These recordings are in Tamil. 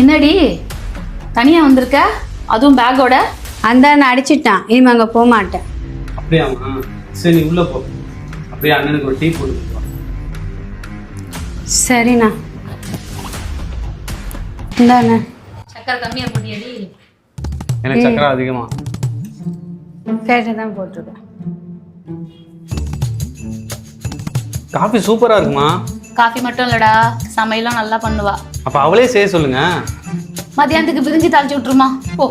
என்னடி? தனியா வந்திருக்க? அதுவும் பேக்கோட? அந்த நான் அடிச்சிட்டான். இனிமே அங்கே போக மாட்டேன். அப்படியாம்மா சரி நீ உள்ள போ. அப்படியே அண்ணனுக்கு ஒரு டீ போட்டு. சரிண்ணா. இந்தாண்ணே சக்கரை கம்மியா பண்ணியடி எனக்கு சக்கரை அதிகமா. கேட்டு தான் போட்டிருக்கேன். காஃபி சூப்பரா இருக்குமா? காஃபி மட்டும் இல்லடா. சமையலும் நல்லா பண்ணுவா. அப்ப அவளே செய்ய சொல்லுங்க. மத்தியானத்துக்கு பிரிஞ்சு தாளிச்சு விட்டுருமா. போ.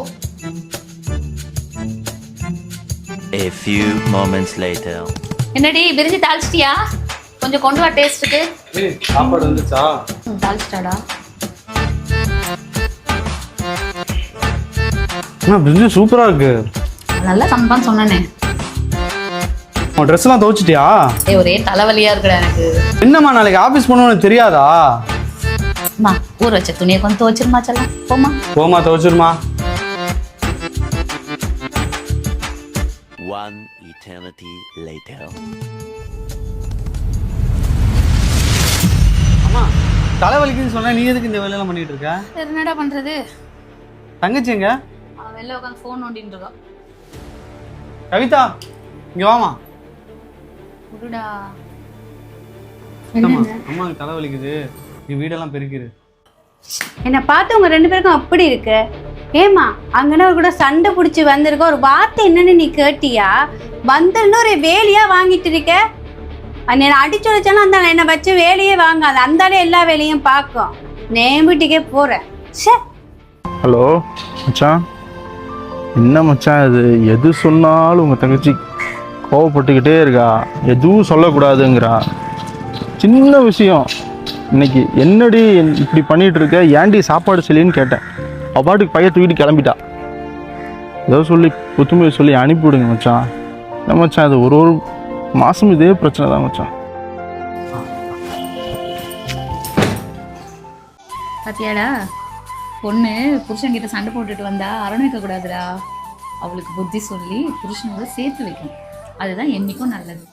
A few moments later. என்னடி பிரிஞ்சு தாளிச்சிட்டியா? கொஞ்சம் கொண்டு வா டேஸ்ட்டுக்கு. ஏய், சாப்பாடு வந்துச்சா? தாளிச்சிட்டாடா. பிரிஞ்சு சூப்பரா இருக்கு. நல்லா சமைப்பான்னு சொன்னனே. உன் ட்ரெஸ் எல்லாம் துவைச்சிட்டியா? ஏய் ஒரே தலைவலியா இருக்குடா எனக்கு. என்னம்மா நாளைக்கு ஆபீஸ் போகணும்னு தெரியாதா? அம்மா ஊற வச்ச துணியை கொஞ்சம் துவச்சிருமா செல்லம்? போமா போமா துவைச்சிருமா. One eternity later. அம்மா தலைவலிக்குன்னு சொன்னா நீ எதுக்கு இந்த வேலையெல்லாம் பண்ணிட்டு இருக்க? என்னடா பண்றது? தங்கச்சி எங்க? வெளில உட்காந்து ஃபோன் நோண்டின்னு இருக்கான். கவிதா இங்க வாமா விடுடா அம்மா அம்மாவுக்கு தலைவலிக்குது நீ வீடெல்லாம் பெருக்கிரு. என்னை பார்த்து உங்க ரெண்டு பேருக்கும் அப்படி இருக்கு? ஏமா அங்கன கூட சண்டை பிடிச்சி வந்திருக்க ஒரு வார்த்தை என்னன்னு நீ கேட்டியா? வந்தல்னு ஒரு வேலையா வாங்கிட்டு இருக்க? நான் அடிச்சு வச்சாலும் அந்த என்னை வச்சு வேலையே வாங்காது. அந்தாலே எல்லா வேலையும் பார்க்கும். நேம் வீட்டுக்கே போறேன் ச்சே. ஹலோ மச்சான். என்ன மச்சான் இது? எது சொன்னாலும் உங்கள் தங்கச்சி கோவப்பட்டுக்கிட்டே இருக்கா. எதுவும் சொல்லக்கூடாதுங்கிறா. சின்ன விஷயம். இன்னைக்கு என்னடி இப்படி பண்ணிகிட்டு இருக்க ஏன்டி சாப்பாடு சொல்லின்னு கேட்டேன். அவ பையன் தூக்கிட்டு கிளம்பிட்டா. ஏதோ சொல்லி புத்துமையை சொல்லி அனுப்பி விடுங்க மச்சான். என்ன மச்சான் அது ஒரு ஒரு மாதம் இதே பிரச்சனை தான் மச்சான். பாத்தியாடா? பொண்ணு புருஷன்கிட்ட சண்டை போட்டுட்டு வந்தா அரவணைக்க கூடாதுடா அவளுக்கு புத்தி சொல்லி புருஷனோட சேர்த்து வைக்கணும். அதுதான் என்றைக்கும் நல்லது.